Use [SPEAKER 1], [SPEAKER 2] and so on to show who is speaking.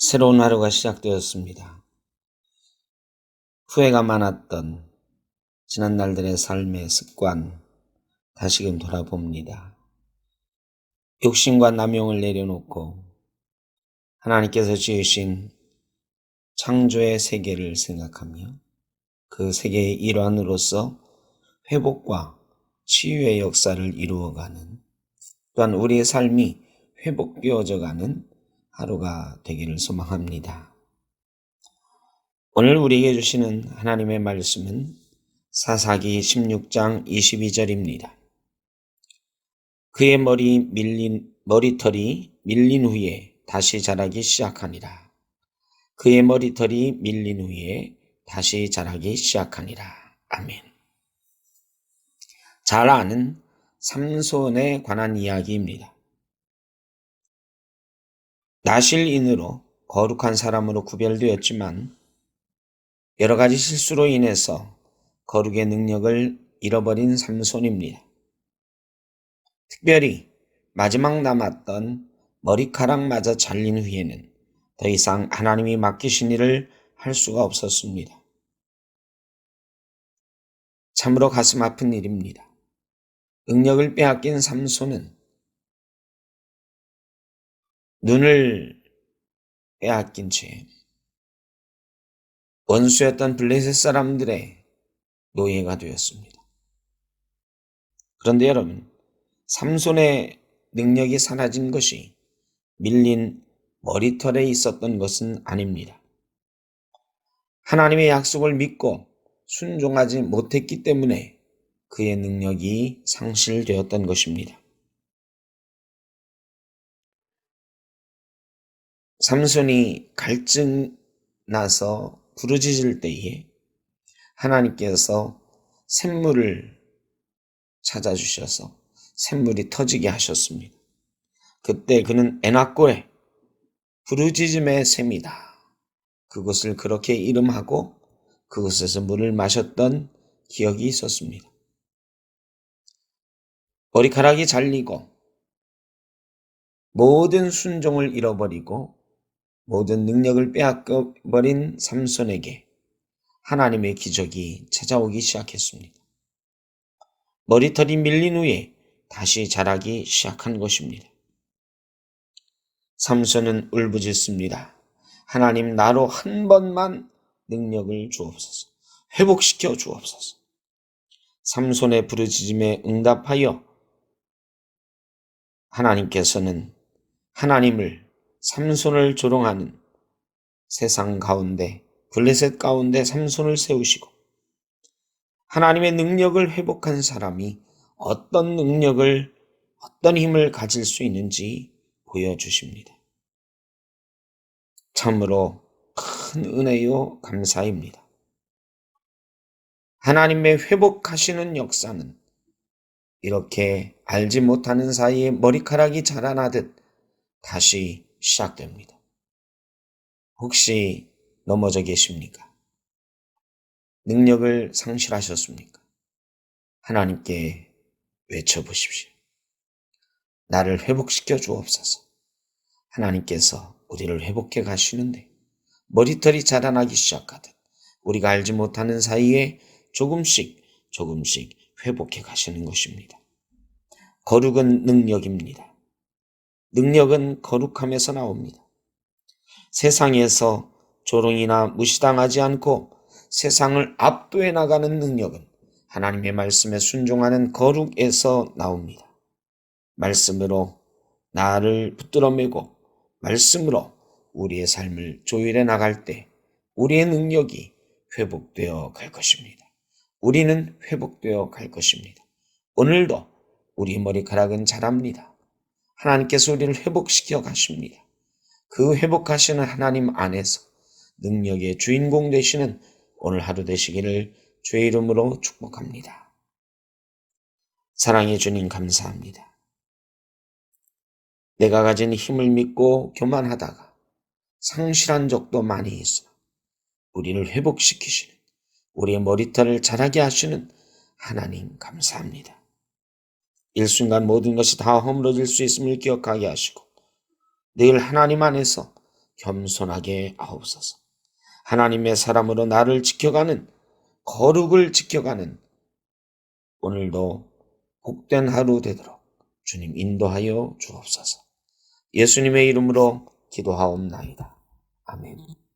[SPEAKER 1] 새로운 하루가 시작되었습니다. 후회가 많았던 지난 날들의 삶의 습관 다시금 돌아봅니다. 욕심과 남용을 내려놓고 하나님께서 지으신 창조의 세계를 생각하며 그 세계의 일환으로서 회복과 치유의 역사를 이루어가는 또한 우리의 삶이 회복되어져 가는 하루가 되기를 소망합니다. 오늘 우리에게 주시는 하나님의 말씀은 사사기 16장 22절입니다. 그의 머리 밀린, 머리털이 밀린 후에 다시 자라기 시작하니라. 그의 머리털이 밀린 후에 다시 자라기 시작하니라. 아멘. 잘 아는 삼손에 관한 이야기입니다. 나실인으로 거룩한 사람으로 구별되었지만 여러 가지 실수로 인해서 거룩의 능력을 잃어버린 삼손입니다. 특별히 마지막 남았던 머리카락마저 잘린 후에는 더 이상 하나님이 맡기신 일을 할 수가 없었습니다. 참으로 가슴 아픈 일입니다. 능력을 빼앗긴 삼손은 눈을 빼앗긴 채 원수였던 블레셋 사람들의 노예가 되었습니다. 그런데 여러분, 삼손의 능력이 사라진 것이 밀린 머리털에 있었던 것은 아닙니다. 하나님의 약속을 믿고 순종하지 못했기 때문에 그의 능력이 상실되었던 것입니다. 삼손이 갈증 나서 부르짖을 때에 하나님께서 샘물을 찾아주셔서 샘물이 터지게 하셨습니다. 그때 그는 에나골에 부르짖음의 샘이다. 그곳을 그렇게 이름하고 그곳에서 물을 마셨던 기억이 있었습니다. 머리카락이 잘리고 모든 순종을 잃어버리고 모든 능력을 빼앗겨버린 삼손에게 하나님의 기적이 찾아오기 시작했습니다. 머리털이 밀린 후에 다시 자라기 시작한 것입니다. 삼손은 울부짖습니다. 하나님 나로 한 번만 능력을 주옵소서. 회복시켜 주옵소서. 삼손의 부르짖음에 응답하여 하나님께서는 하나님을 삼손을 조롱하는 세상 가운데 블레셋 가운데 삼손을 세우시고 하나님의 능력을 회복한 사람이 어떤 능력을 어떤 힘을 가질 수 있는지 보여주십니다. 참으로 큰 은혜요 감사입니다. 하나님의 회복하시는 역사는 이렇게 알지 못하는 사이에 머리카락이 자라나듯 다시 시작됩니다. 혹시 넘어져 계십니까? 능력을 상실하셨습니까? 하나님께 외쳐보십시오. 나를 회복시켜 주옵소서. 하나님께서 우리를 회복해 가시는데 머리털이 자라나기 시작하듯 우리가 알지 못하는 사이에 조금씩 조금씩 회복해 가시는 것입니다. 거룩은 능력입니다. 능력은 거룩함에서 나옵니다. 세상에서 조롱이나 무시당하지 않고 세상을 압도해 나가는 능력은 하나님의 말씀에 순종하는 거룩에서 나옵니다. 말씀으로 나를 붙들어 매고 말씀으로 우리의 삶을 조율해 나갈 때 우리의 능력이 회복되어 갈 것입니다. 우리는 회복되어 갈 것입니다. 오늘도 우리 머리카락은 자랍니다. 하나님께서 우리를 회복시켜 가십니다. 그 회복하시는 하나님 안에서 능력의 주인공 되시는 오늘 하루 되시기를 주의 이름으로 축복합니다. 사랑해 주님 감사합니다. 내가 가진 힘을 믿고 교만하다가 상실한 적도 많이 있어 우리를 회복시키시는 우리의 머리털을 자라게 하시는 하나님 감사합니다. 일순간 모든 것이 다 허물어질 수 있음을 기억하게 하시고 늘 하나님 안에서 겸손하게 하옵소서. 하나님의 사람으로 나를 지켜가는 거룩을 지켜가는 오늘도 복된 하루 되도록 주님 인도하여 주옵소서. 예수님의 이름으로 기도하옵나이다. 아멘.